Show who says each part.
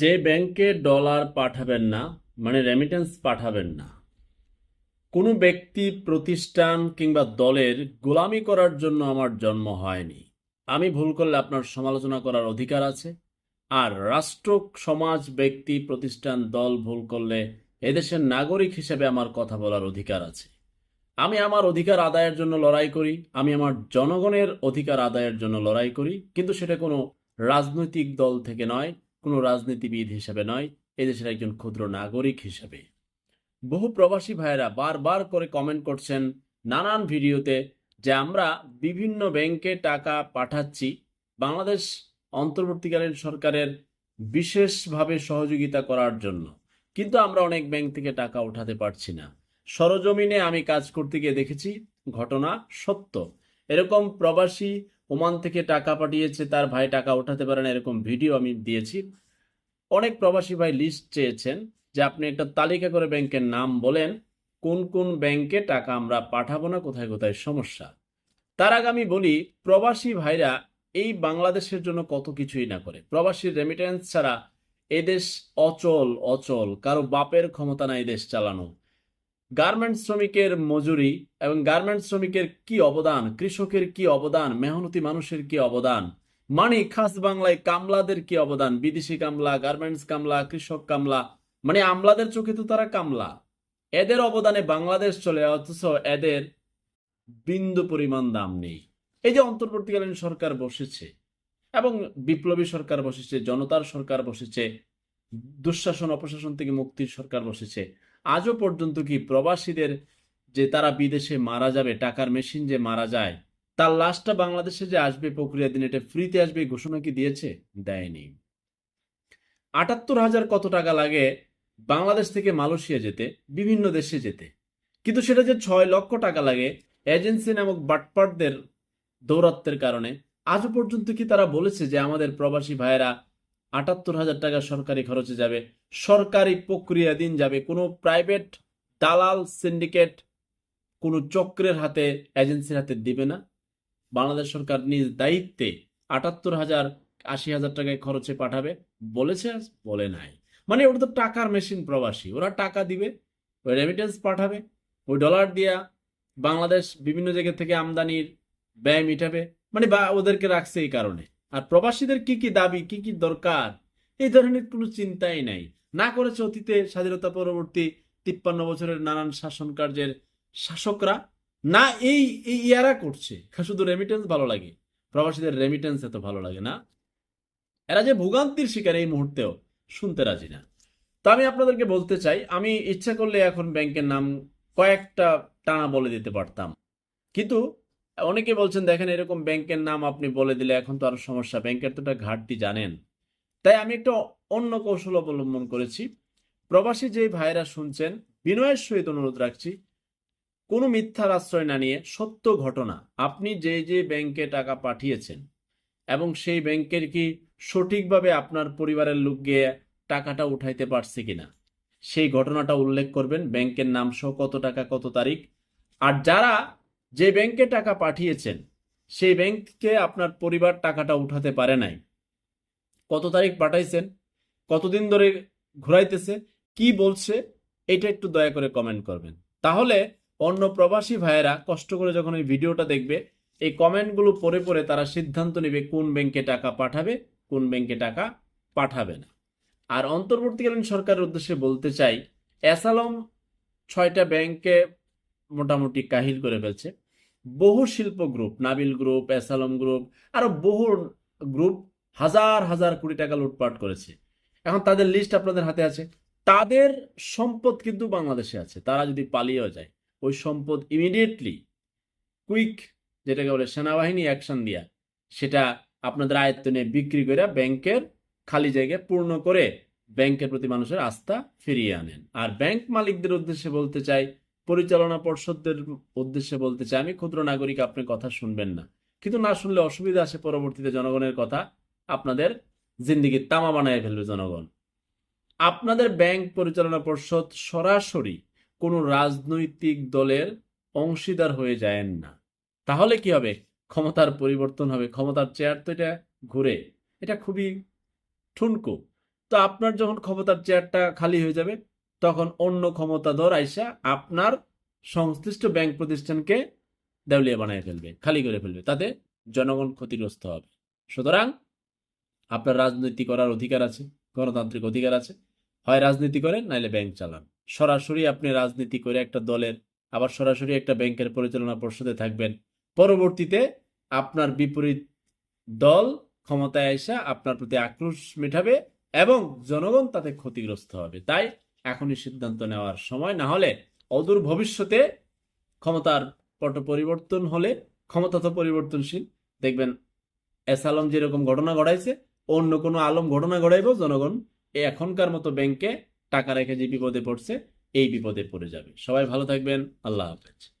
Speaker 1: যে ব্যাংকে ডলার পাঠাবেন না মানে রেমিটেন্স পাঠাবেন না, কোনো ব্যক্তি, প্রতিষ্ঠান কিংবা দলের গোলামি করার জন্য আমার জন্ম হয়নি। আমি ভুল করলে আপনার সমালোচনা করার অধিকার আছে। আর রাষ্ট্র, সমাজ, ব্যক্তি, প্রতিষ্ঠান, দল ভুল করলে এদেশের নাগরিক হিসেবে আমার কথা বলার অধিকার আছে। আমি আমার অধিকার আদায়ের জন্য লড়াই করি, আমি আমার জনগণের অধিকার আদায়ের জন্য লড়াই করি, কিন্তু সেটা কোনো রাজনৈতিক দল থেকে নয় কোনো রাজনীতিবিদ হিসেবে নয় এদেশের একজন ক্ষুদ্র নাগরিক হিসেবে। বহু প্রবাসী ভাইয়েরা বারবার করে কমেন্ট করছেন নানান ভিডিওতে যে আমরা বিভিন্ন ব্যাংকে টাকা পাঠাচ্ছি, বাংলাদেশ অন্তর্বর্তীকালীন সরকারের বিশেষভাবে সহযোগিতা করার জন্য। কিন্তু আমরা অনেক ব্যাংক থেকে টাকা উঠাতে পারছি না। সরজমিনে আমি কাজ করতে গিয়ে দেখেছি, ঘটনা সত্য। এরকম প্রবাসী ওমান থেকে টাকা পাঠিয়েছে, তার ভাই টাকা উঠাতে পারে না, এরকম ভিডিও আমি দিয়েছি। অনেক প্রবাসী ভাই লিস্ট চেয়েছেন যে আপনি একটা তালিকা করে ব্যাংকের নাম বলেন, কোন কোন ব্যাংকে টাকা আমরা পাঠাবো না, কোথায় কোথায় সমস্যা। তার আগে আমি বলি, প্রবাসী ভাইরা এই বাংলাদেশের জন্য কত কিছুই না করে। প্রবাসীর রেমিটেন্স ছাড়া এদেশ অচল অচল। কারও বাপের ক্ষমতা নাই এদেশ চালানো। গার্মেন্টস শ্রমিকের মজুরি এবং গার্মেন্টস শ্রমিকের কি অবদান, কৃষকের কি অবদান, মেহনতি মানুষের কি অবদান মানে খাস বাংলায় কামলাদের কি অবদান, বিদেশি কামলা, গার্মেন্টস কামলা, কৃষক কামলা মানে আমলাদের চোখে তো তারা কামলা। এদের অবদানে বাংলাদেশ চলে, অথচ এদের বিন্দু পরিমাণ দাম নেই। এই যে অন্তর্বর্তীকালীন সরকার বসেছে এবং বিপ্লবী সরকার বসেছে, জনতার সরকার বসেছে, দুঃশাসন, অপশাসন থেকে মুক্তির সরকার বসেছে আজও পর্যন্ত কি প্রবাসীদের যে তারা বিদেশে মারা যাবে, টাকার মেশিন যে মারা যায়, তার লাশটা বাংলাদেশে যে আসবে প্রক্রিয়া দিন, এটা ফ্রিতে আসবে ঘোষণা কি দিয়েছে? দেয়নি। আটাত্তর হাজার কত টাকা লাগে বাংলাদেশ থেকে মালয়েশিয়া যেতে, বিভিন্ন দেশে যেতে। কিন্তু সেটা যে ছয় লক্ষ টাকা লাগে এজেন্সি নামক বাটপাটদের দৌরাত্বের কারণে, আজও পর্যন্ত কি তারা বলেছে যে আমাদের প্রবাসী ভাইয়েরা আটাত্তর হাজার টাকা সরকারি খরচে যাবে, সরকারি প্রক্রিয়াধীন যাবে। কোনো প্রাইভেট দালাল সিন্ডিকেট কোনো চক্রের হাতে এজেন্সির হাতে দিবে না। বাংলাদেশ সরকার নিজ দায়িত্বে আটাত্তর হাজার, আশি হাজার টাকায় খরচে পাঠাবে, বলেছে বলে নাই। মানে ওটা তো টাকার মেশিন প্রবাসী, ওরা টাকা দিবে, ওই রেমিটেন্স পাঠাবে, ওই ডলার দিয়া বাংলাদেশ বিভিন্ন জায়গা থেকে আমদানির ব্যয় মিটাবে মানে বা ওদেরকে রাখছে এই কারণে। আর প্রবাসীদের কি কি দাবি, কি কি দরকার, এই ধরনের কোনো চিন্তাই নাই। না করেছে অতীতে স্বাধীনতা পরবর্তী তিপ্পান্ন বছরের নানান শাসন কার্যের শাসকরা, না এই ইয়ারা করছে। শুধু রেমিটেন্স ভালো লাগে। প্রবাসীদের রেমিটেন্স এত ভালো লাগে না। এরা যে ভোগান্তির শিকার এই মুহূর্তেও, শুনতে রাজি না। তো আমি আপনাদেরকে বলতে চাই, আমি ইচ্ছা করলে এখন ব্যাংকের নাম কয়েকটা টানা বলে দিতে পারতাম। কিন্তু অনেকে বলছেন, দেখেন, এরকম ব্যাংকের নাম আপনি বলে দিলে এখন তো আরও সমস্যা। ব্যাংকের তো একটা ঘাটতি জানেন। তাই আমি একটা অন্য কৌশল অবলম্বন করেছি। প্রবাসী যে ভাইরা শুনছেন, বিনয়ের সহিত অনুরোধ রাখছি, কোনো মিথ্যার আশ্রয় না নিয়ে সত্য ঘটনা, আপনি যে যে ব্যাংকে টাকা পাঠিয়েছেন এবং সেই ব্যাংকের কি সঠিকভাবে আপনার পরিবারের লোক গিয়ে টাকাটা উঠাইতে পারছে কিনা, সেই ঘটনাটা উল্লেখ করবেন। ব্যাংকের নাম সহ কত টাকা, কত তারিখ। আর যারা যে ব্যাংকে টাকা পাঠিয়েছেন সেই ব্যাংকে আপনার পরিবার টাকাটা উঠাতে পারে নাই। কত তারিখ পাঠাইছেন? কতদিন ধরে ঘুরাইতেছে? কি বলছে? এটা একটু দয়া করে কমেন্ট করবেন। তাহলে অন্য প্রবাসী ভাইয়েরা কষ্ট করে যখন এই ভিডিওটা দেখবে, এই কমেন্টগুলো পড়ে পড়ে তারা সিদ্ধান্ত নেবে কোন ব্যাংকে টাকা পাঠাবে, কোন ব্যাংকে টাকা পাঠাবে না। আর অন্তর্বর্তীকালীন সরকারের উদ্দেশ্যে বলতে চাই অ্যাসালম ছয়টা ব্যাংকে মোটামুটি কাহিল করে ফেলছে। বহু শিল্প গ্রুপ নাবিল গ্রুপ অ্যাসালম গ্রুপ আরও বহু গ্রুপ হাজার হাজার কোটি টাকা লুটপাট করেছে। এখন তাদের লিস্ট আপনাদের হাতে আছে। তাদের সম্পদ কিন্তু বাংলাদেশে আছে, তারা যদি পালিয়েও যায়, ওই সম্পদ ইমিডিয়েটলি কুইক যেটাকে বলে সেনাবাহিনী অ্যাকশন দিয়া, সেটা আপনাদের আয়ত্ত নিয়ে বিক্রি করে ব্যাংকের খালি জায়গায় পূর্ণ করে ব্যাংকের প্রতি মানুষের আস্থা ফিরিয়ে আনেন। আর ব্যাংক মালিকদের উদ্দেশ্যে বলতে চাই পরিচালনা পর্ষদদের উদ্দেশ্যে বলতে চাই, আমি ক্ষুদ্র নাগরিক, আপনি কথা শুনবেন না। কিন্তু না শুনলে অসুবিধা আসে পরবর্তীতে জনগণের কথা, আপনাদের জিন্দিগির তামা বানায় ফেলবে জনগণ। আপনাদের ব্যাংক পরিচালনা পর্ষদ সরাসরি কোনো রাজনৈতিক দলের অংশীদার হয়ে যায়েন না। তাহলে কি হবে? ক্ষমতার পরিবর্তন হবে, ক্ষমতার চেয়ার তো এটা ঘুরে। এটা খুবই ঠুনকো। তো আপনার যখন ক্ষমতার চেয়ারটা খালি হয়ে যাবে তখন অন্য ক্ষমতাধর আইসা আপনার সংশ্লিষ্ট ব্যাংক প্রতিষ্ঠানকে দেউলিয়া বানিয়ে ফেলবে, খালি করে ফেলবে, তাতে জনগণ ক্ষতিগ্রস্ত হবে। সুতরাং আপনার রাজনীতি করার অধিকার আছে, গণতান্ত্রিক অধিকার আছে। হয় রাজনীতি করেন, নাইলে ব্যাংক চালান। সরাসরি আপনি রাজনীতি করে একটা দলের, আবার সরাসরি একটা ব্যাংকের পরিচালনা পর্ষদে থাকবেন। পরবর্তীতে আপনার বিপরীত দল ক্ষমতায় এসে আপনার প্রতি আক্রোশ মেটাবে এবং জনগণ তাতে ক্ষতিগ্রস্ত হবে। তাই এখনই সিদ্ধান্ত নেওয়ার সময়। না হলে অদূর ভবিষ্যতে ক্ষমতার পট পরিবর্তন হলে ক্ষমতা তো পরিবর্তনশীল। দেখবেন, এস আলম যেরকম ঘটনা ঘটাইছে, অন্য কোনো আলম ঘটনা ঘটাইব, জনগণ এখনকার মতো ব্যাংকে টাকা রেখে যে বিপদে পড়ছে, এই বিপদে পড়ে যাবে। সবাই ভালো থাকবেন, আল্লাহ হাফেজ।